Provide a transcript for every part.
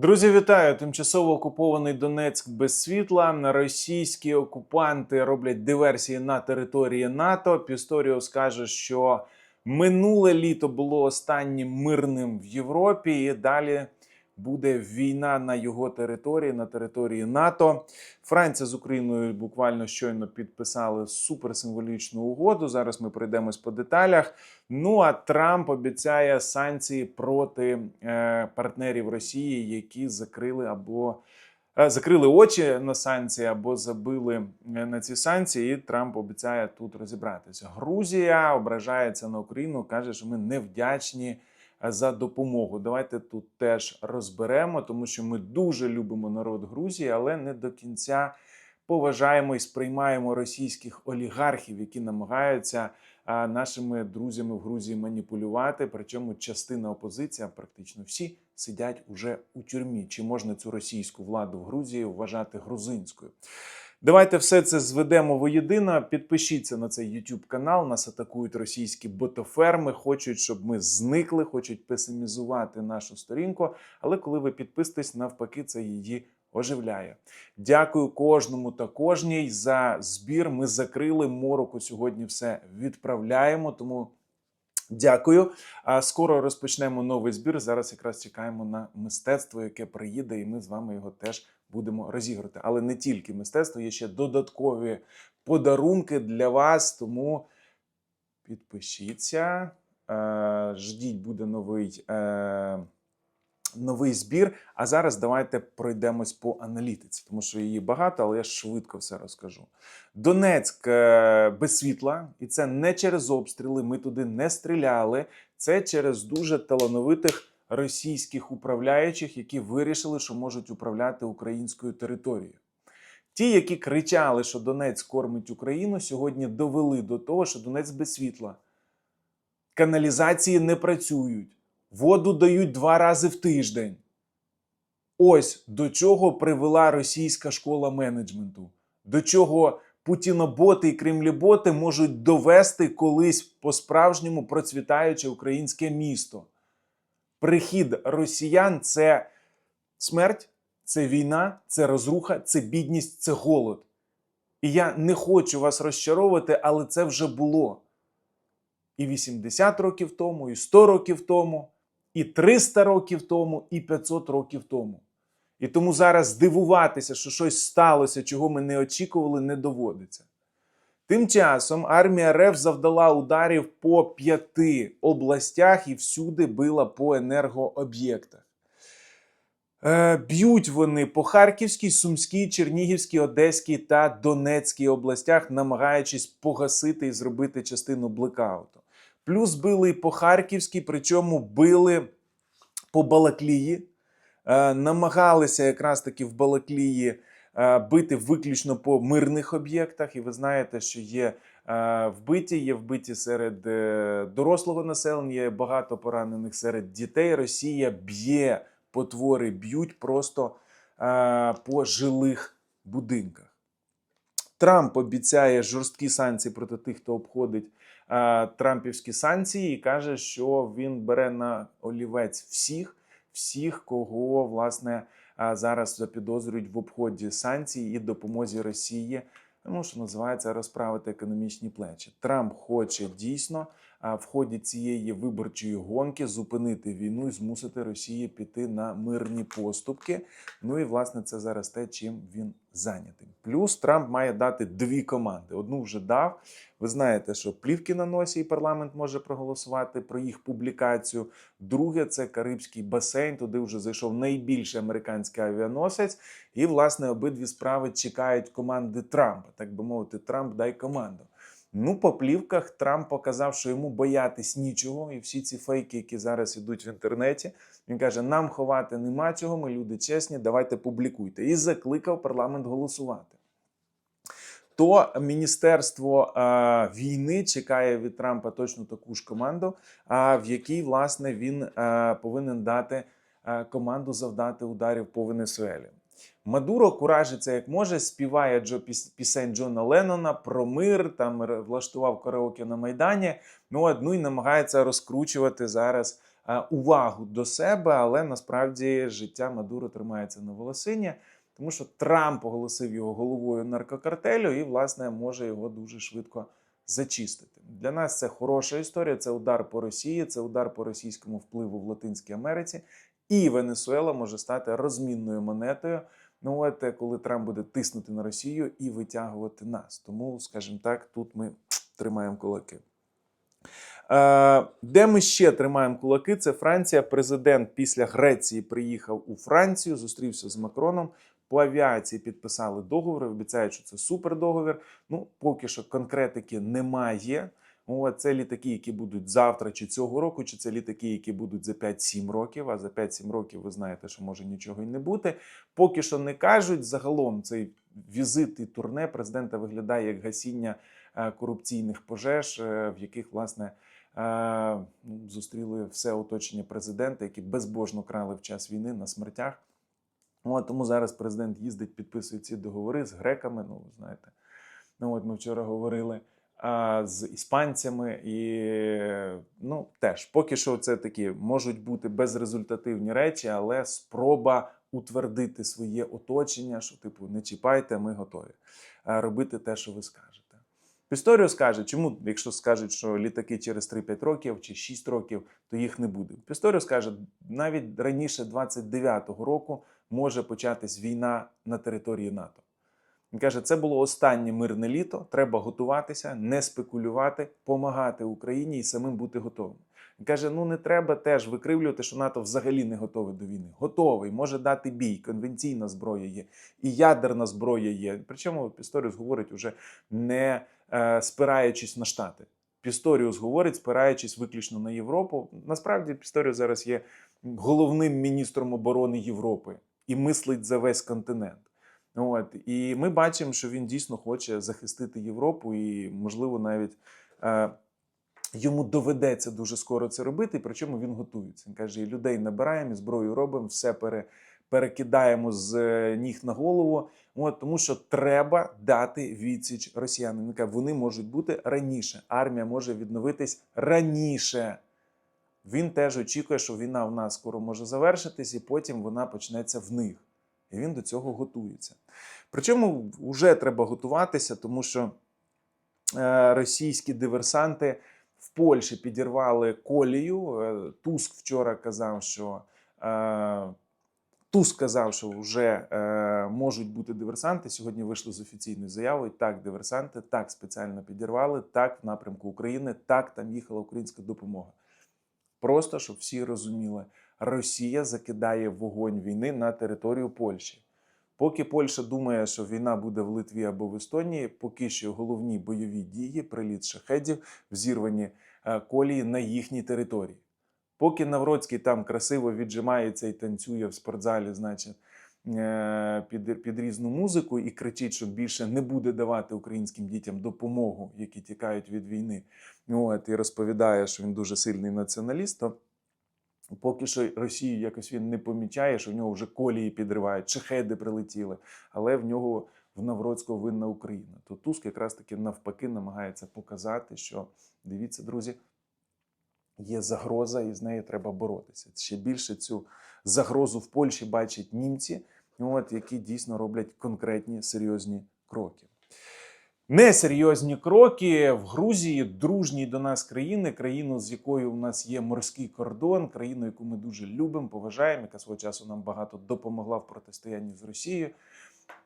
Друзі, вітаю! Тимчасово окупований Донецьк без світла. Російські окупанти роблять диверсії на території НАТО. Пісторіо скаже, що минуле літо було останнім мирним в Європі, і далі буде війна на його території, на території НАТО. Франція з Україною буквально щойно підписали суперсимволічну угоду. Зараз ми пройдемось по деталях. Ну а Трамп обіцяє санкції проти е, партнерів Росії, які закрили або е, закрили очі на санкції, або забили е, на ці санкції. І Трамп обіцяє тут розібратися. Грузія ображається на Україну, каже, що ми невдячні за допомогу. Давайте тут теж розберемо, тому що ми дуже любимо народ Грузії, але не до кінця поважаємо і сприймаємо російських олігархів, які намагаються нашими друзями в Грузії маніпулювати. Причому частина опозиції, практично всі, сидять уже у тюрмі. Чи можна цю російську владу в Грузії вважати грузинською? Давайте все це зведемо воєдино. Підпишіться на цей YouTube канал. Нас атакують російські ботоферми, хочуть, щоб ми зникли, хочуть песимізувати нашу сторінку. Але коли ви підписуєтесь, навпаки, це її оживляє. Дякую кожному та кожній за збір. Ми закрили мороку. Сьогодні все відправляємо. Тому дякую. А скоро розпочнемо новий збір. Зараз якраз чекаємо на мистецтво, яке приїде, і ми з вами його теж будемо розіграти. Але не тільки мистецтво, є ще додаткові подарунки для вас. Тому підпишіться, е, ждіть, буде новий. Е, новий збір. А зараз давайте пройдемось по аналітиці, тому що її багато, але я швидко все розкажу. Донецьк е, без світла, і це не через обстріли. Ми туди не стріляли. Це через дуже талановитих російських управляючих, які вирішили, що можуть управляти українською територією. Ті, які кричали, що Донець кормить Україну, сьогодні довели до того, що Донець без світла. Каналізації не працюють. Воду дають два рази в тиждень. Ось до чого привела російська школа менеджменту. До чого путіноботи і кремліботи можуть довести колись по-справжньому процвітаюче українське місто. Прихід росіян це смерть, це війна, це розруха, це бідність, це голод. І я не хочу вас розчаровувати, але це вже було. І 80 років тому, і 100 років тому, і 300 років тому, і 500 років тому. І тому зараз здивуватися, що щось сталося, чого ми не очікували, не доводиться. Тим часом армія РФ завдала ударів по п'яти областях і всюди била по енергооб'єктах. Е, Б'ють вони по Харківській, Сумській, Чернігівській, Одеській та Донецькій областях, намагаючись погасити і зробити частину блекауту. Плюс били і по Харківській, причому били по Балаклії, е, намагалися якраз таки в Балаклії бити виключно по мирних об'єктах. І ви знаєте, що є е, вбиті, є вбиті серед е, дорослого населення, є багато поранених серед дітей. Росія б'є потвори, б'ють просто е, по жилих будинках. Трамп обіцяє жорсткі санкції проти тих, хто обходить е, трампівські санкції, і каже, що він бере на олівець всіх, всіх, кого власне е, зараз запідозрюють в обході санкцій і допомозі Росії. Ну, що називається розправити економічні плечі. Трамп хоче дійсно а, в ході цієї виборчої гонки зупинити війну і змусити Росію піти на мирні поступки. Ну і власне це зараз те, чим він зайнятий. Плюс Трамп має дати дві команди. Одну вже дав. Ви знаєте, що плівки на носі, і парламент може проголосувати про їх публікацію. Друге це Карибський басейн. Туди вже зайшов найбільший американський авіаносець. І, власне, обидві справи чекають команди Трампа. Так би мовити, Трамп дай команду. Ну, по плівках Трамп показав, що йому боятись нічого, і всі ці фейки, які зараз ідуть в інтернеті, він каже: нам ховати нема чого, ми люди чесні, давайте публікуйте. І закликав парламент голосувати. То Міністерство е, війни чекає від Трампа точно таку ж команду, а в якій власне він е, повинен дати е, команду завдати ударів по Венесуелі. Мадуро куражиться як може, співає Джо піс- пісень Джона Леннона про мир, там влаштував караоке на Майдані. Ну, одну і намагається розкручувати зараз е, увагу до себе, але насправді життя Мадуро тримається на волосині, тому що Трамп оголосив його головою наркокартелю і, власне, може його дуже швидко зачистити. Для нас це хороша історія. Це удар по Росії, це удар по російському впливу в Латинській Америці. І Венесуела може стати розмінною монетою. Ну от е, коли Трамп буде тиснути на Росію і витягувати нас. Тому, скажімо так, тут ми тримаємо кулаки. Е, Де ми ще тримаємо кулаки? Це Франція. Президент після Греції приїхав у Францію, зустрівся з Макроном. По авіації підписали договір. Обіцяють, що це супердоговір. Ну, поки що конкретики немає. О, це літаки, які будуть завтра чи цього року, чи це літаки, які будуть за 5-7 років. А за 5-7 років ви знаєте, що може нічого й не бути. Поки що не кажуть. Загалом цей візит і турне президента виглядає як гасіння е, корупційних пожеж, е, в яких власне е, ну, зустріли все оточення президента, які безбожно крали в час війни на смертях. От, тому зараз президент їздить, підписує ці договори з греками. Ну, знаєте, ну от ми вчора говорили а, з іспанцями, і ну теж поки що це такі можуть бути безрезультативні речі, але спроба утвердити своє оточення, що типу не чіпайте, ми готові робити те, що ви скажете. Пісторіо скаже, чому, якщо скажуть, що літаки через 3-5 років чи 6 років, то їх не буде. Пісторіо скаже, навіть раніше 29-го року може початись війна на території НАТО. Він каже, це було останнє мирне літо. Треба готуватися, не спекулювати, помагати Україні і самим бути готовим. Він каже: ну не треба теж викривлювати, що НАТО взагалі не готове до війни. Готовий, може дати бій. Конвенційна зброя є, і ядерна зброя є. Причому Пісторіус говорить уже не е, спираючись на штати. Пісторіус говорить, спираючись виключно на Європу. Насправді, Пісторіус зараз є головним міністром оборони Європи і мислить за весь континент. От і ми бачимо, що він дійсно хоче захистити Європу, і можливо навіть е, йому доведеться дуже скоро це робити. Причому він готується. Він каже: і людей набираємо, зброю робимо, все пере, перекидаємо з е, ніг на голову. От тому, що треба дати відсіч росіянам. Він каже, вони можуть бути раніше. Армія може відновитись раніше. Він теж очікує, що війна в нас скоро може завершитись, і потім вона почнеться в них. І він до цього готується. Причому вже треба готуватися, тому що е, російські диверсанти в Польщі підірвали колію. Е, Туск вчора казав, що е, Туск казав, що вже можуть бути диверсанти. Сьогодні вийшли з офіційною заявою. Так, диверсанти, так спеціально підірвали, так в напрямку України, так там їхала українська допомога. Просто щоб всі розуміли. Росія закидає вогонь війни на територію Польщі. Поки Польща думає, що війна буде в Литві або в Естонії, поки що головні бойові дії, приліт шахедів, взірвані е, колії на їхній території. Поки Навроцький там красиво віджимається і танцює в спортзалі, значить, е, під, під різну музику і кричить, що більше не буде давати українським дітям допомогу, які тікають від війни. От, і розповідає, що він дуже сильний націоналіст. то Поки що Росію якось він не помічає, що в нього вже колії підривають, шахеди прилетіли, але в нього в Навроцького винна Україна. То Туск якраз таки навпаки намагається показати, що дивіться, друзі, є загроза, і з нею треба боротися. Ще більше цю загрозу в Польщі бачать німці, от, які дійсно роблять конкретні серйозні кроки. Несерйозні кроки в Грузії, дружній до нас країни, країну, з якою у нас є морський кордон, країну, яку ми дуже любимо, поважаємо, яка свого часу нам багато допомогла в протистоянні з Росією.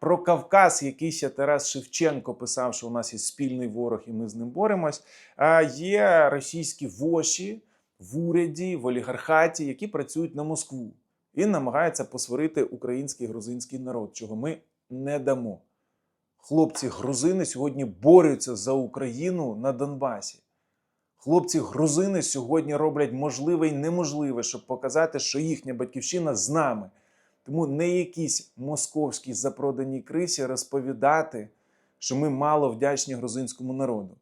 Про Кавказ, який ще Тарас Шевченко писав, що у нас є спільний ворог, і ми з ним боремось. А є російські воші в уряді, в олігархаті, які працюють на Москву і намагаються посварити український і грузинський народ, чого ми не дамо. Хлопці грузини сьогодні борються за Україну на Донбасі. Хлопці грузини сьогодні роблять можливе і неможливе, щоб показати, що їхня батьківщина з нами. Тому не якісь московські запродані крисі розповідати, що ми мало вдячні грузинському народу.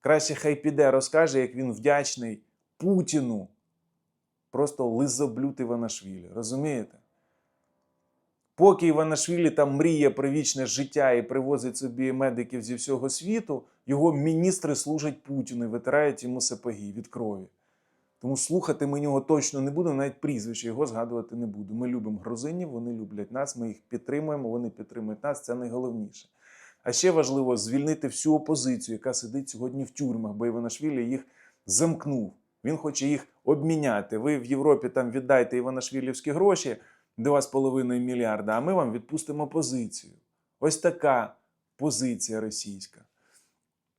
Краще хай піде, розкаже, як він вдячний Путіну. Просто лизоблют Іванашвілі. Розумієте? Поки Іванашвілі там мріє про вічне життя і привозить собі медиків зі всього світу, його міністри служать Путіну і витирають йому сапоги від крові. Тому слухати ми нього точно не будемо, навіть прізвище його згадувати не буду. Ми любимо грузинів, вони люблять нас, ми їх підтримуємо, вони підтримують нас. Це найголовніше. А ще важливо звільнити всю опозицію, яка сидить сьогодні в тюрмах, бо Іванашвілі їх замкнув. Він хоче їх обміняти. Ви в Європі там віддайте Іванашвілівські гроші 2,5 мільярда, а ми вам відпустимо позицію. Ось така позиція російська.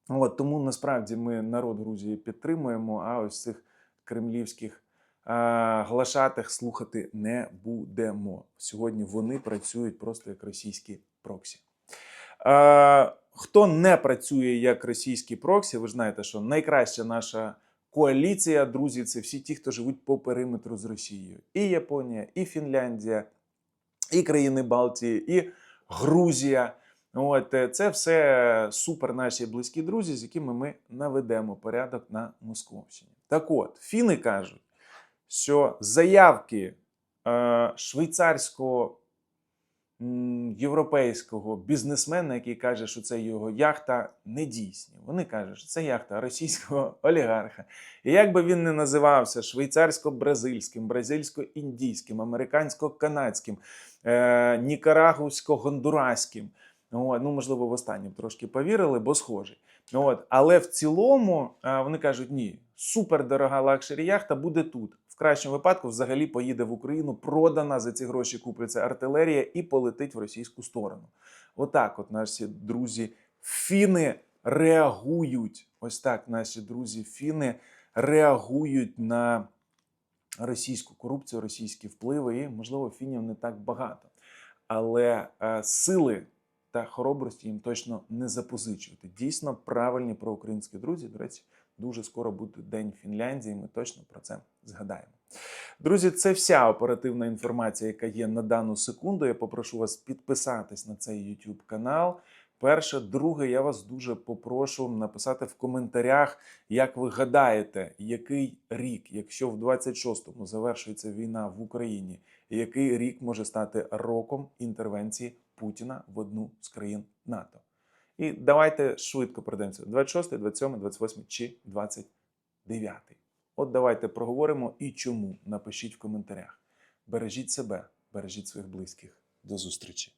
От, тому насправді ми народ Грузії підтримуємо, а ось цих кремлівських а, глашатих слухати не будемо. Сьогодні вони працюють просто як російські проксі. А, хто не працює як російські проксі, ви ж знаєте, що найкраща наша коаліція, друзі, це всі ті, хто живуть по периметру з Росією. І Японія, і Фінляндія, і країни Балтії, і Грузія. От е, це все супер наші близькі друзі, з якими ми наведемо порядок на Московщині. Так от, фіни кажуть, що заявки е, швейцарського європейського бізнесмена, який каже, що це його яхта, не дійсні. Вони кажуть, що це яхта російського олігарха. І як би він не називався швейцарсько-бразильським, бразильсько-індійським, американсько-канадським, е, нікарагусько-гондураським. От, ну, можливо, в останнім трошки повірили, бо схожий. От, але в цілому е, вони кажуть: ні, супер дорога лакшері яхта буде тут. Кращому випадку взагалі поїде в Україну, продана за ці гроші купиться артилерія і полетить в російську сторону. Отак, от наші друзі фіни реагують. Ось так наші друзі фіни реагують на російську корупцію, російські впливи. І, можливо, фінів не так багато. Але е, сили та хоробрості їм точно не запозичувати. Дійсно правильні проукраїнські друзі. До речі, дуже скоро буде День Фінляндії. Ми точно про це згадаємо. Друзі, це вся оперативна інформація, яка є на дану секунду. Я попрошу вас підписатись на цей YouTube канал. Перше, друге, я вас дуже попрошу написати в коментарях, як ви гадаєте, який рік, якщо в 26-му завершується війна в Україні, який рік може стати роком інтервенції Путіна в одну з країн НАТО. І давайте швидко пройдемося: 26, 27, 28 чи 29. От давайте проговоримо і чому. Напишіть в коментарях. Бережіть себе, бережіть своїх близьких. До зустрічі!